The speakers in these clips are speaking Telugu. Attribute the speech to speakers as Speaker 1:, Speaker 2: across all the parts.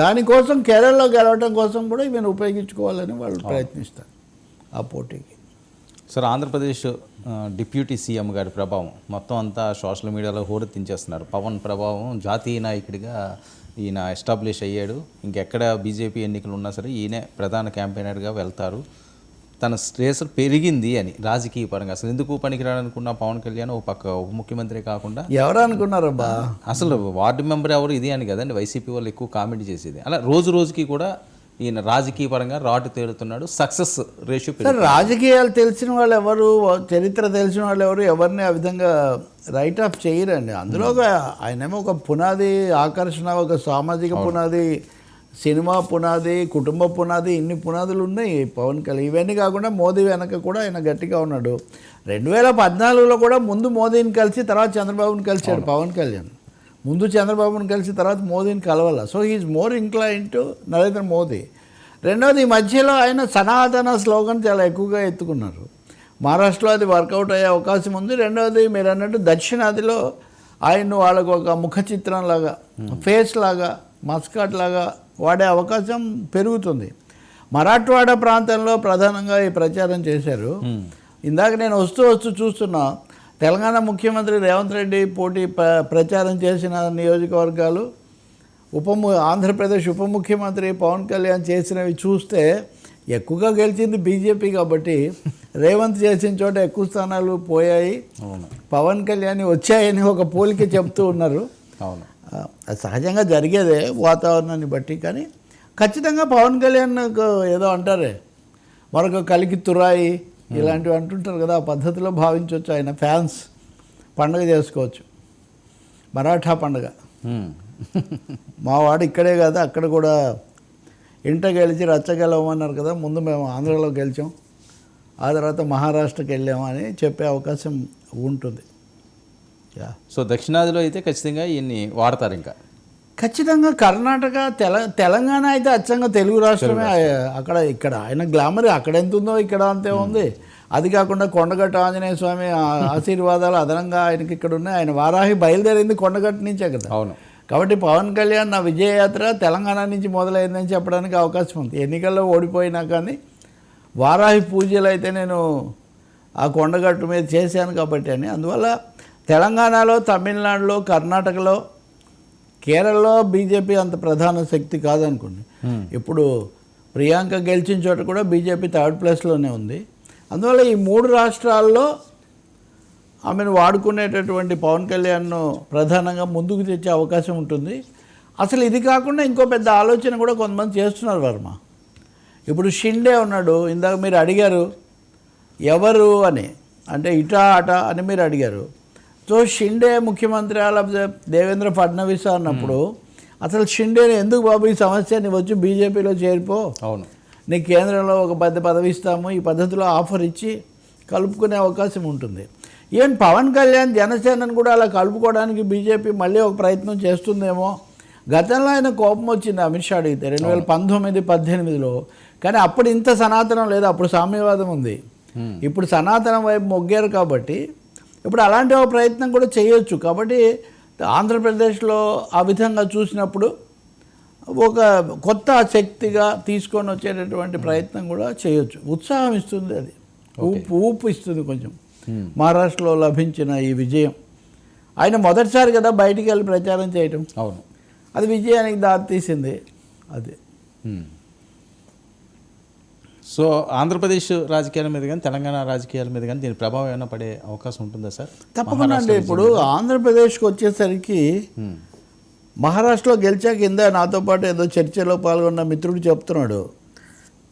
Speaker 1: దానికోసం కేరళలో గెలవడం కోసం కూడా ఈమెను ఉపయోగించుకోవాలని వాళ్ళు ప్రయత్నిస్తారు ఆ పోటీకి.
Speaker 2: సార్ ఆంధ్రప్రదేశ్ డిప్యూటీ సీఎం గారి ప్రభావం. మొత్తం అంతా సోషల్ మీడియాలో హోరెత్తించేస్తున్నారు పవన్ ప్రభావం జాతీయ నాయకుడిగా ఈయన ఎస్టాబ్లిష్ అయ్యాడు. ఇంకెక్కడ బీజేపీ ఎన్నికలు ఉన్నా సరే ఈయనే ప్రధాన క్యాంపెయినర్గా వెళ్తారు. తన స్ట్రేస్ పెరిగింది అని రాజకీయ పరంగా. అసలు ఎందుకు పనికిరాడనుకున్న పవన్ కళ్యాణ్ ఒక పక్క ఉప ముఖ్యమంత్రి కాకుండా?
Speaker 1: ఎవరు అనుకున్నారబ్బా?
Speaker 2: అసలు వార్డు మెంబర్ ఎవరు? ఇది అని కదండి. వైసీపీ వాళ్ళు ఎక్కువ కామెంట్ చేసేది. అలా రోజు రోజుకి కూడా ఈయన రాజకీయ పరంగా రాటు తేలుతున్నాడు సక్సెస్ రేషియో
Speaker 1: రాజకీయాలు తెలిసిన వాళ్ళు ఎవరు చరిత్ర తెలిసిన వాళ్ళు ఎవరు ఎవరిని ఆ విధంగా రైట్ ఆఫ్ చేయరండి. అందులో ఒక ఆయనేమో ఒక పునాది ఆకర్షణ ఒక సామాజిక పునాది సినిమా పునాది కుటుంబ పునాది ఇన్ని పునాదులు ఉన్నాయి. పవన్ కళ్యాణ్ ఇవన్నీ కాకుండా మోదీ వెనక కూడా ఆయన గట్టిగా ఉన్నాడు. రెండు వేల పద్నాలుగులో కూడా ముందు మోదీని కలిసి తర్వాత చంద్రబాబుని కలిశాడు పవన్ కళ్యాణ్. ముందు చంద్రబాబుని కలిసి తర్వాత మోదీని కలవాల. So he's more incline to Narendra Modi. రెండవది ఈ మధ్యలో ఆయన సనాతన స్లోగన్ చాలా ఎక్కువగా ఎత్తుకున్నారు. మహారాష్ట్రలో అది వర్కౌట్ అయ్యే అవకాశం ఉంది. రెండవది మీరు అన్నట్టు దక్షిణాదిలో ఆయన వాళ్ళకు ఒక ముఖ చిత్రం లాగా ఫేస్ లాగా మస్కాట్ లాగా వాడే అవకాశం పెరుగుతుంది. మరాఠవాడ ప్రాంతంలో ప్రధానంగా ఈ ప్రచారం చేశారు. ఇందాక నేను వస్తూ వస్తూ చూస్తున్నా తెలంగాణ ముఖ్యమంత్రి రేవంత్ రెడ్డి పోటీ ప్ర- ప్రచారం చేసిన నియోజకవర్గాలు ఉప ఆంధ్రప్రదేశ్ ఉప ముఖ్యమంత్రి పవన్ కళ్యాణ్ చేసినవి చూస్తే ఎక్కువగా గెలిచింది బీజేపీ కాబట్టి రేవంత్ చేసిన చోట ఎక్కువ స్థానాలు పోయాయి.
Speaker 2: అవును.
Speaker 1: పవన్ కళ్యాణ్ వచ్చాయని ఒక పోలిక చెప్తూ ఉన్నారు.
Speaker 2: అవును.
Speaker 1: సహజంగా జరిగేదే వాతావరణాన్ని బట్టి కానీ ఖచ్చితంగా పవన్ కళ్యాణ్ ఏదో అంటారే. మరొక కలికి తురాయి ఇలాంటివి అంటుంటారు కదా ఆ పద్ధతిలో భావించవచ్చు ఆయన ఫ్యాన్స్. పండగ చేసుకోవచ్చు. మరాఠా పండగ.
Speaker 2: హ్మ్.
Speaker 1: మా వాడు ఇక్కడే కదా అక్కడ కూడా ఇంట గెలిచి రచ్చ గెలవమన్నారు కదా ముందు మేము ఆంధ్రలో గెలిచాం. ఆ తర్వాత మహారాష్ట్రకి వెళ్ళామని చెప్పే అవకాశం ఉంటుంది.
Speaker 2: సో దక్షిణాదిలో అయితే ఖచ్చితంగా ఈయన్ని వాడతారు ఇంకా
Speaker 1: ఖచ్చితంగా కర్ణాటక తెల తెలంగాణ అయితే అచ్చంగా తెలుగు రాష్ట్రమే. అక్కడ ఇక్కడ. ఆయన గ్లామర్ అక్కడ ఎంత ఉందో ఇక్కడ అంతే ఉంది. అది కాకుండా కొండగట్టు ఆంజనేయ స్వామి ఆ- ఆశీర్వాదాలు అదనంగా ఆయనకి ఇక్కడ ఉన్నాయి. ఆయన వారాహి బయలుదేరింది కొండగట్టు నుంచే కదా.
Speaker 2: అవును.
Speaker 1: కాబట్టి పవన్ కళ్యాణ్ నా విజయయాత్ర తెలంగాణ నుంచి మొదలైందని చెప్పడానికి అవకాశం ఉంది. ఎన్నికల్లో ఓడిపోయినా కానీ వారాహి పూజలు అయితే నేను ఆ కొండగట్టు మీద చేశాను కాబట్టి అని. అందువల్ల తెలంగాణలో తమిళనాడులో కర్ణాటకలో కేరళలో బీజేపీ అంత ప్రధాన శక్తి కాదనుకోండి. ఇప్పుడు ప్రియాంక గెలిచిన చోట కూడా బీజేపీ థర్డ్ ప్లేస్లోనే ఉంది. అందువల్ల ఈ మూడు రాష్ట్రాల్లో ఆమెను వాడుకునేటటువంటి పవన్ కళ్యాణ్ను ప్రధానంగా ముందుకు తెచ్చే అవకాశం ఉంటుంది. అసలు ఇది కాకుండా ఇంకో పెద్ద ఆలోచన కూడా కొంతమంది చేస్తున్నారు వర్మ. ఇప్పుడు షిండే ఉన్నాడు ఇందాక మీరు అడిగారు ఎవరు అని అంటే ఇటా అట అని మీరు అడిగారు. సో షిండే ముఖ్యమంత్రి లేకపోతే దేవేంద్ర ఫడ్నవీస్ అన్నప్పుడు అసలు షిండేని ఎందుకు బాబు ఈ సమస్యని వచ్చి బీజేపీలో చేరిపో.
Speaker 2: అవును.
Speaker 1: నీకు కేంద్రంలో ఒక పెద్ద పదవి ఇస్తాము ఈ పద్ధతిలో ఆఫర్ ఇచ్చి కలుపుకునే అవకాశం ఉంటుంది. ఈవెన్ పవన్ కళ్యాణ్ జనసేనను కూడా అలా కలుపుకోవడానికి బీజేపీ మళ్ళీ ఒక ప్రయత్నం చేస్తుందేమో? గతంలో ఆయన కోపం వచ్చింది అమిత్ షా అడిగితే రెండు వేల పంతొమ్మిది పద్దెనిమిదిలో. కానీ అప్పుడు ఇంత సనాతనం లేదు అప్పుడు సామ్యవాదం ఉంది. ఇప్పుడు సనాతనం వైపు మొగ్గారు కాబట్టి ఇప్పుడు అలాంటి ఒక ప్రయత్నం కూడా చేయొచ్చు. కాబట్టి ఆంధ్రప్రదేశ్లో ఆ విధంగా చూసినప్పుడు ఒక కొత్త శక్తిగా తీసుకొని వచ్చేటటువంటి ప్రయత్నం కూడా చేయొచ్చు. ఉత్సాహం ఇస్తుంది అది. ఊపు ఊపు ఇస్తుంది కొంచెం. మహారాష్ట్రలో లభించిన ఈ విజయం. ఆయన మొదటిసారి కదా బయటికి వెళ్ళి ప్రచారం చేయటం.
Speaker 2: అవును.
Speaker 1: అది విజయానికి దారితీసింది అది.
Speaker 2: సో ఆంధ్రప్రదేశ్ రాజకీయాల మీద కానీ తెలంగాణ రాజకీయాల మీద కానీ దీని ప్రభావం ఏమైనా పడే అవకాశం ఉంటుందా సార్?
Speaker 1: తప్పకుండా అండి. ఇప్పుడు ఆంధ్రప్రదేశ్కి వచ్చేసరికి. మహారాష్ట్రలో గెలిచాక కింద నాతో పాటు ఏదో చర్చలో పాల్గొన్న మిత్రుడు చెప్తున్నాడు.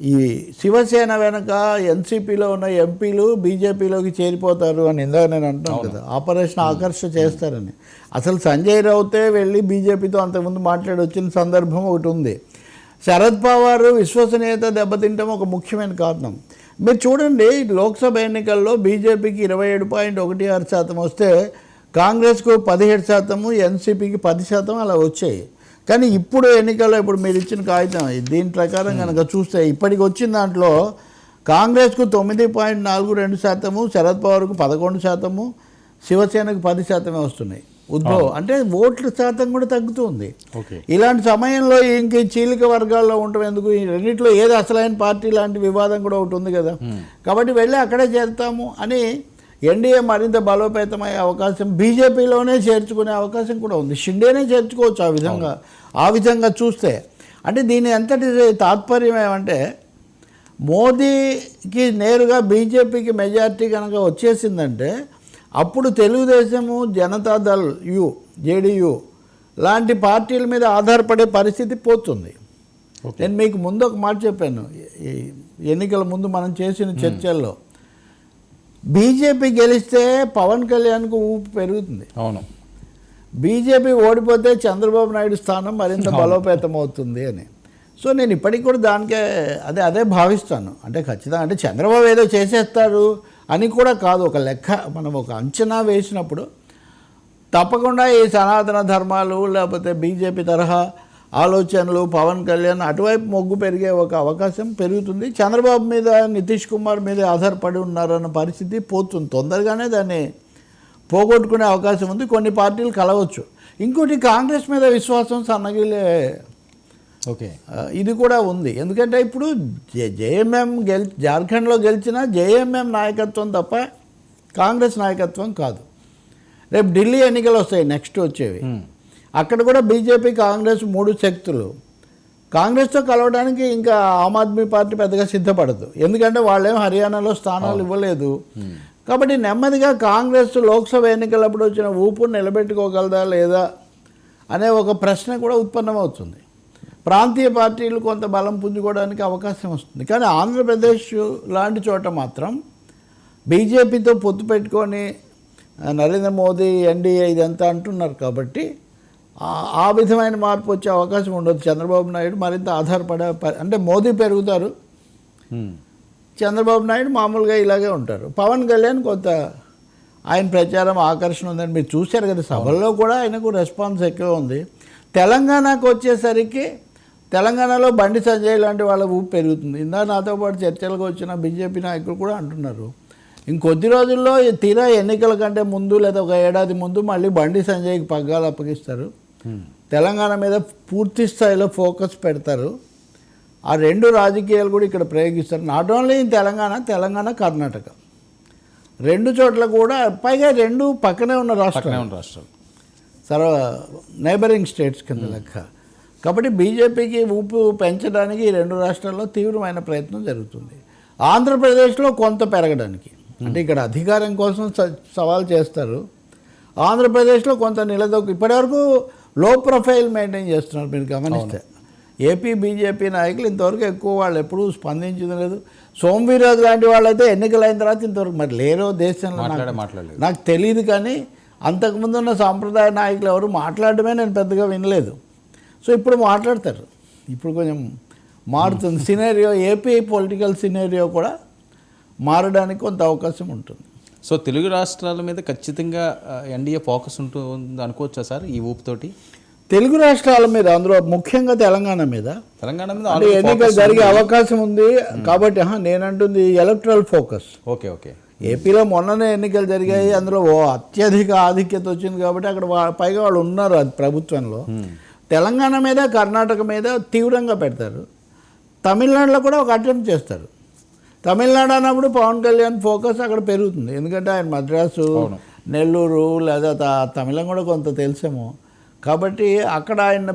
Speaker 1: ఈ శివసేన వెనక ఎన్సీపీలో ఉన్న ఎంపీలు బీజేపీలోకి చేరిపోతారు అని ఇందాక నేను అంటున్నాను కదా. ఆపరేషన్ ఆకర్ష చేస్తారని. అసలు సంజయ్ రౌతే వెళ్ళి బీజేపీతో అంతకుముందు మాట్లాడి వచ్చిన సందర్భం ఒకటి ఉంది. శరద్ పవార్ విశ్వసనీయత దెబ్బతింటం ఒక ముఖ్యమైన కారణం. మీరు చూడండి లోక్సభ ఎన్నికల్లో బీజేపీకి ఇరవై ఏడు పాయింట్ ఒకటి ఆరు శాతం వస్తే కాంగ్రెస్కు పదిహేడు శాతము ఎన్సీపీకి పది శాతం అలా వచ్చాయి. కానీ ఇప్పుడు ఎన్నికల్లో ఇప్పుడు మీరు ఇచ్చిన కాగితం దీని ప్రకారం కనుక చూస్తే ఇప్పటికి వచ్చిన దాంట్లో కాంగ్రెస్కు తొమ్మిది పాయింట్ నాలుగు రెండు శాతము శరద్ పవార్కు పదకొండు శాతము శివసేనకు పది శాతమే వస్తున్నాయి. ఉద్భవం. అంటే ఓట్ల శాతం కూడా తగ్గుతుంది. ఇలాంటి సమయంలో ఇంక చీలిక వర్గాల్లో ఉండడం ఎందుకు? ఈ రెండిట్లో ఏది అసలైన పార్టీ లాంటి వివాదం కూడా ఒకటి ఉంది కదా. కాబట్టి వెళ్ళి అక్కడే చేరుతాము అని ఎన్డీఏ మరింత బలోపేతమయ్యే అవకాశం బీజేపీలోనే చేర్చుకునే అవకాశం కూడా ఉంది. షిండేనే చేర్చుకోవచ్చు ఆ విధంగా. ఆ విధంగా చూస్తే. అంటే దీని ఎంతటి తాత్పర్యం ఏమంటే మోదీకి నేరుగా బీజేపీకి మెజారిటీ కనుక వచ్చేసిందంటే అప్పుడు తెలుగుదేశము జనతాదళ్ యు జేడీయూ లాంటి పార్టీల మీద ఆధారపడే పరిస్థితి పోతుంది. నేను మీకు ముందు ఒక మాట చెప్పాను. ఈ ఎన్నికల ముందు మనం చేసిన చర్చల్లో బీజేపీ గెలిస్తే పవన్ కళ్యాణ్కు ఊపు పెరుగుతుంది.
Speaker 2: అవును.
Speaker 1: బీజేపీ ఓడిపోతే చంద్రబాబు నాయుడు స్థానం మరింత బలోపేతం అవుతుంది అని. సో నేను ఇప్పటికి కూడా దానికే అదే అదే భావిస్తాను. అంటే ఖచ్చితంగా అంటే చంద్రబాబు ఏదో చేసేస్తారు అని కూడా కాదు ఒక లెక్క మనం ఒక అంచనా వేసినప్పుడు తప్పకుండా ఈ సనాతన ధర్మాలు లేకపోతే బీజేపీ తరహా ఆలోచనలు పవన్ కళ్యాణ్ అటువైపు మొగ్గు పెరిగే ఒక అవకాశం పెరుగుతుంది. చంద్రబాబు మీద నితీష్ కుమార్ మీద ఆధారపడి ఉన్నారన్న పరిస్థితి పోతుంది. తొందరగానే దాన్ని పోగొట్టుకునే అవకాశం ఉంది. కొన్ని పార్టీలు కలవచ్చు. ఇంకోటి కాంగ్రెస్ మీద విశ్వాసం సన్నగిలే
Speaker 2: ఓకే.
Speaker 1: ఇది కూడా ఉంది. ఎందుకంటే ఇప్పుడు జే జేఎంఎం గెల్ జార్ఖండ్లో గెలిచిన జేఎంఎం నాయకత్వం తప్ప కాంగ్రెస్ నాయకత్వం కాదు. రేపు ఢిల్లీ ఎన్నికలు వస్తాయి నెక్స్ట్ వచ్చేవి. అక్కడ కూడా బీజేపీ కాంగ్రెస్ మూడు శక్తులు. కాంగ్రెస్తో కలవడానికి ఇంకా ఆమ్ ఆద్మీ పార్టీ పెద్దగా సిద్ధపడదు. ఎందుకంటే వాళ్ళేం హర్యానాలో స్థానాలు ఇవ్వలేదు. కాబట్టి నెమ్మదిగా కాంగ్రెస్ లోక్సభ ఎన్నికలప్పుడు వచ్చిన ఊపు నిలబెట్టుకోగలదా లేదా అనే ఒక ప్రశ్న కూడా ఉత్పన్నమవుతుంది. ప్రాంతీయ పార్టీలు కొంత బలం పుంజుకోవడానికి అవకాశం వస్తుంది. కానీ ఆంధ్రప్రదేశ్ లాంటి చోట మాత్రం బీజేపీతో పొత్తు పెట్టుకొని నరేంద్ర మోదీ ఎన్డీఏ ఇదంతా అంటున్నారు కాబట్టి ఆ- విధమైన మార్పు వచ్చే అవకాశం ఉండదు. చంద్రబాబు నాయుడు మరింత ఆధారపడే అంటే మోదీ పెరుగుతారు. చంద్రబాబు నాయుడు మామూలుగా ఇలాగే ఉంటారు. పవన్ కళ్యాణ్ కొంత ఆయన ప్రచారం ఆకర్షణ ఉందని మీరు చూశారు కదా సభల్లో కూడా ఆయనకు రెస్పాన్స్ ఎక్కువ ఉంది. తెలంగాణకు వచ్చేసరికి తెలంగాణలో బండి సంజయ్ లాంటి వాళ్ళ ఊపు పెరుగుతుంది. ఇందా నాతో పాటు చర్చలకు వచ్చిన బీజేపీ నాయకులు కూడా అంటున్నారు. ఇంకొద్ది రోజుల్లో తీరా ఎన్నికల కంటే ముందు లేదా ఒక ఏడాది ముందు మళ్ళీ బండి సంజయ్కి పగ్గాలు అప్పగిస్తారు. తెలంగాణ మీద పూర్తి స్థాయిలో ఫోకస్ పెడతారు. ఆ రెండు రాజకీయాలు కూడా ఇక్కడ ప్రయోగిస్తారు. Not only in Telangana Telangana Karnataka. రెండు చోట్ల కూడా పైగా రెండు పక్కనే ఉన్న
Speaker 2: ఉన్న రాష్ట్రాలు.
Speaker 1: సర్వ నైబరింగ్ స్టేట్స్ కింద లెక్క. కాబట్టి బీజేపీకి ఊపు పెంచడానికి రెండు రాష్ట్రాల్లో తీవ్రమైన ప్రయత్నం జరుగుతుంది. ఆంధ్రప్రదేశ్లో కొంత పెరగడానికి. అంటే ఇక్కడ అధికారం కోసం సవాల్ చేస్తారు. ఆంధ్రప్రదేశ్లో కొంత నిలదొక్కు ఇప్పటివరకు లో ప్రొఫైల్ మెయింటైన్ చేస్తున్నారు మీరు గమనిస్తే. ఏపీ బీజేపీ నాయకులు ఇంతవరకు ఎక్కువ వాళ్ళు ఎప్పుడూ స్పందించింది లేదు. సోమవీరాజు లాంటి వాళ్ళైతే ఎన్నికలైన తర్వాత ఇంతవరకు మరి లేరో దేశంలో నాకు-
Speaker 2: మాట్లాడే మాట్లాడలేదు.
Speaker 1: నాకు తెలియదు కానీ అంతకుముందు ఉన్న సాంప్రదాయ నాయకులు ఎవరు మాట్లాడడమే నేను పెద్దగా వినలేదు. సో ఇప్పుడు మాట్లాడతారు. ఇప్పుడు కొంచెం మారుతుంది. సినేరియో ఏపీ పొలిటికల్ సినేరియో కూడా మారడానికి కొంత అవకాశం ఉంటుంది.
Speaker 2: సో తెలుగు రాష్ట్రాల మీద ఖచ్చితంగా ఎన్డీఏ ఫోకస్ ఉంటుంది అనుకోవచ్చా సార్ ఈ ఊపుతోటి
Speaker 1: తెలుగు రాష్ట్రాల మీద అందులో ముఖ్యంగా తెలంగాణ మీద
Speaker 2: తెలంగాణ మీద
Speaker 1: ఎన్నికలు జరిగే. అవకాశం ఉంది. కాబట్టి నేనంటుంది ఎలక్ట్రల్ ఫోకస్
Speaker 2: ఓకే ఓకే.
Speaker 1: ఏపీలో మొన్ననే ఎన్నికలు జరిగాయి. అందులో ఓ అత్యధిక ఆధిక్యత వచ్చింది కాబట్టి అక్కడ పైగా వాళ్ళు ఉన్నారు అది ప్రభుత్వంలో. తెలంగాణ మీద కర్ణాటక మీద తీవ్రంగా పెడతారు. తమిళనాడులో కూడా ఒక అటెంప్ట్ చేస్తారు. తమిళనాడు అన్నప్పుడు పవన్ కళ్యాణ్ ఫోకస్ అక్కడ పెరుగుతుంది. ఎందుకంటే ఆయన మద్రాసు. నెల్లూరు లేదా తమిళం కూడా కొంత తెలుసేమో. కాబట్టి అక్కడ ఆయన